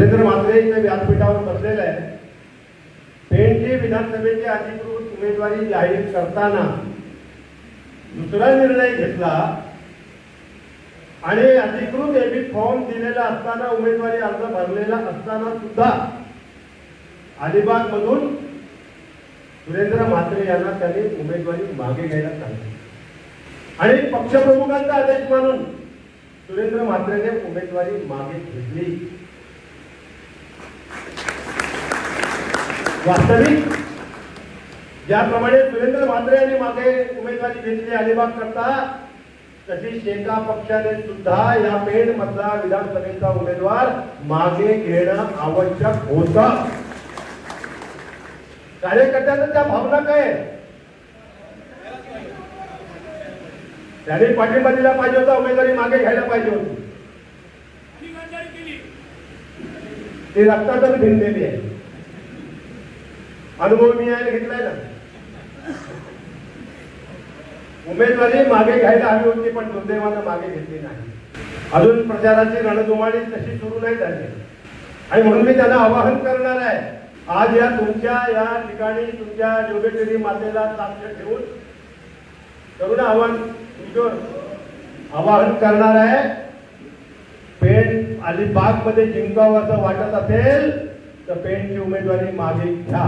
सुरेंद्र म्हात्रे व्यासपीठावर बसलेले आहे. पेणची विधानसभेची अधिकृत उमेदवारी जाहीर करताना दुसरा निर्णय घेतला आणि अधिकृत एबी फॉर्म दिलेला असताना उमेदवारी अर्ज भरलेला असताना सुद्धा अलिबाग मधून सुरेंद्र म्हात्रे यांना त्यांनी उमेदवारी मागे घ्यायला सांगितली. आणि पक्षप्रमुखांचा आदेश मानून सुरेंद्र म्हात्रेने उमेदवारी मागे घेतली. वास्तविक ज्याप्रमाणे सुरेंद्र मांद्रे यांनी मागे उमेदवारी घेतली अलिबाग करता तशी शेका पक्षाने सुद्धा या पेण मधला विधानसभेचा उमेदवार मागे घेणं आवश्यक होतं. कार्यकर्त्यांना त्या भावना काय त्याने पाठिंबा दिला पाहिजे होता उमेदवारी मागे घ्यायला पाहिजे होती. ती रक्तातच भिनलेली आहे. अनुभव मी यायला घेतलाय ना. उमेदवारी मागे घ्यायला हवी होती पण दुर्दैवानं मागे घेतली नाही. अजून प्रचाराची रणधुमाळी तशी सुरू नाही झाली. आणि म्हणून मी त्यांना आवाहन करणार आहे आज या तुमच्या या ठिकाणी तुमच्या जोगेश्वरी मातेला साक्ष ठेवून करुण आव्हान तुमच्यावर आवाहन करणार आहे. पेण अलिबागमध्ये जिंकावं असं वाटत असेल तर पेणची उमेदवारी मागे घ्या.